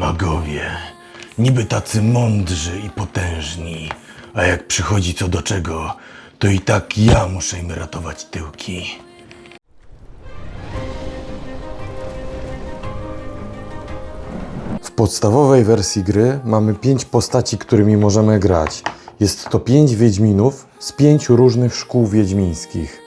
Magowie, niby tacy mądrzy i potężni, a jak przychodzi co do czego, to i tak ja muszę im ratować tyłki. W podstawowej wersji gry mamy pięć postaci, którymi możemy grać. Jest to pięć Wiedźminów z pięciu różnych szkół wiedźmińskich.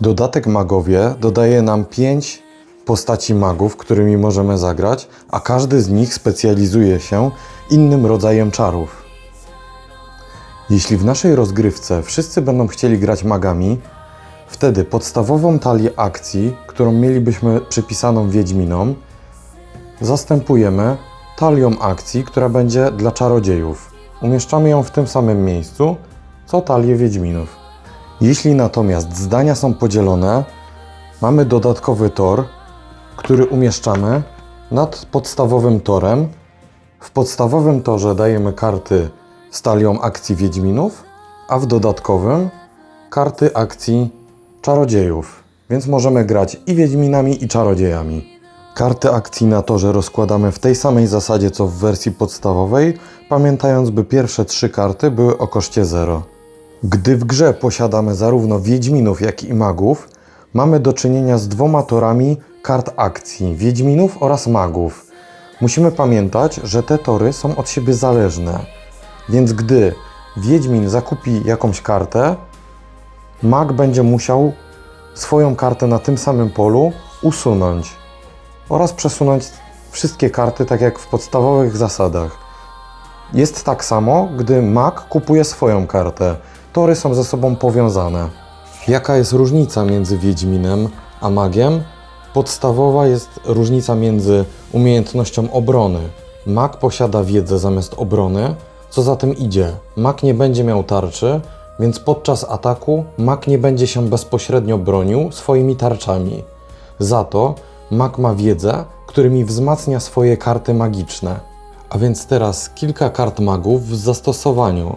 Dodatek Magowie dodaje nam pięć postaci magów, którymi możemy zagrać, a każdy z nich specjalizuje się innym rodzajem czarów. Jeśli w naszej rozgrywce wszyscy będą chcieli grać magami, wtedy podstawową talię akcji, którą mielibyśmy przypisaną Wiedźminom, zastępujemy talią akcji, która będzie dla czarodziejów. Umieszczamy ją w tym samym miejscu, co talię Wiedźminów. Jeśli natomiast zdania są podzielone, mamy dodatkowy tor, który umieszczamy nad podstawowym torem. W podstawowym torze dajemy karty z talią akcji Wiedźminów, a w dodatkowym karty akcji czarodziejów. Więc możemy grać i Wiedźminami, i czarodziejami. Karty akcji na torze rozkładamy w tej samej zasadzie co w wersji podstawowej, pamiętając, by pierwsze trzy karty były o koszcie 0. Gdy w grze posiadamy zarówno Wiedźminów, jak i magów, mamy do czynienia z dwoma torami kart akcji Wiedźminów oraz magów. Musimy pamiętać, że te tory są od siebie zależne, więc gdy Wiedźmin zakupi jakąś kartę, mag będzie musiał swoją kartę na tym samym polu usunąć oraz przesunąć wszystkie karty tak jak w podstawowych zasadach. Jest tak samo, gdy mag kupuje swoją kartę. Tory są ze sobą powiązane. Jaka jest różnica między Wiedźminem a magiem? Podstawowa jest różnica między umiejętnością obrony. Mag posiada wiedzę zamiast obrony. Co za tym idzie? Mag nie będzie miał tarczy, więc podczas ataku mag nie będzie się bezpośrednio bronił swoimi tarczami. Za to mag ma wiedzę, którymi wzmacnia swoje karty magiczne. A więc teraz kilka kart magów w zastosowaniu.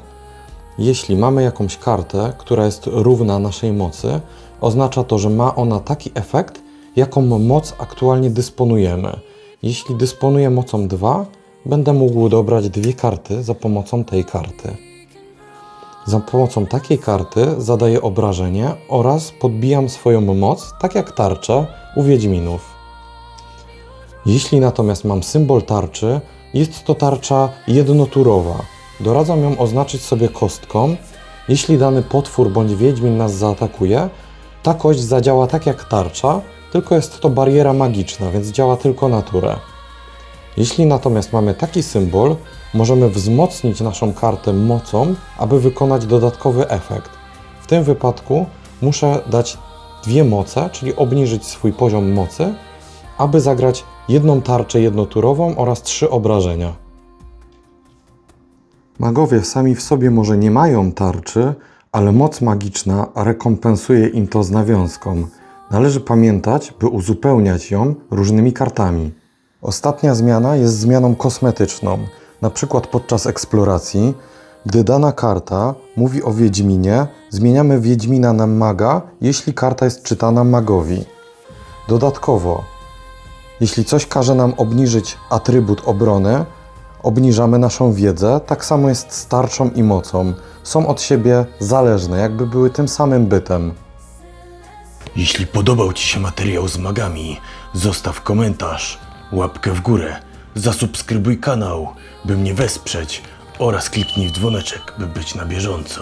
Jeśli mamy jakąś kartę, która jest równa naszej mocy, oznacza to, że ma ona taki efekt, jaką moc aktualnie dysponujemy. Jeśli dysponuję mocą 2, będę mógł dobrać dwie karty za pomocą tej karty. Za pomocą takiej karty zadaję obrażenie oraz podbijam swoją moc, tak jak tarcza u Wiedźminów. Jeśli natomiast mam symbol tarczy, jest to tarcza jednoturowa. Doradzam ją oznaczyć sobie kostką. Jeśli dany potwór bądź wiedźmin nas zaatakuje, ta kość zadziała tak jak tarcza, tylko jest to bariera magiczna, więc działa tylko na turę. Jeśli natomiast mamy taki symbol, możemy wzmocnić naszą kartę mocą, aby wykonać dodatkowy efekt. W tym wypadku muszę dać dwie moce, czyli obniżyć swój poziom mocy, aby zagrać jedną tarczę jednoturową oraz trzy obrażenia. Magowie sami w sobie może nie mają tarczy, ale moc magiczna rekompensuje im to z nawiązką. Należy pamiętać, by uzupełniać ją różnymi kartami. Ostatnia zmiana jest zmianą kosmetyczną. Na przykład podczas eksploracji, gdy dana karta mówi o Wiedźminie, zmieniamy Wiedźmina na maga, jeśli karta jest czytana magowi. Dodatkowo, jeśli coś każe nam obniżyć atrybut obrony, obniżamy naszą wiedzę, tak samo jest z tarczą i mocą. Są od siebie zależne, jakby były tym samym bytem. Jeśli podobał Ci się materiał z magami, zostaw komentarz, łapkę w górę, zasubskrybuj kanał, by mnie wesprzeć oraz kliknij w dzwoneczek, by być na bieżąco.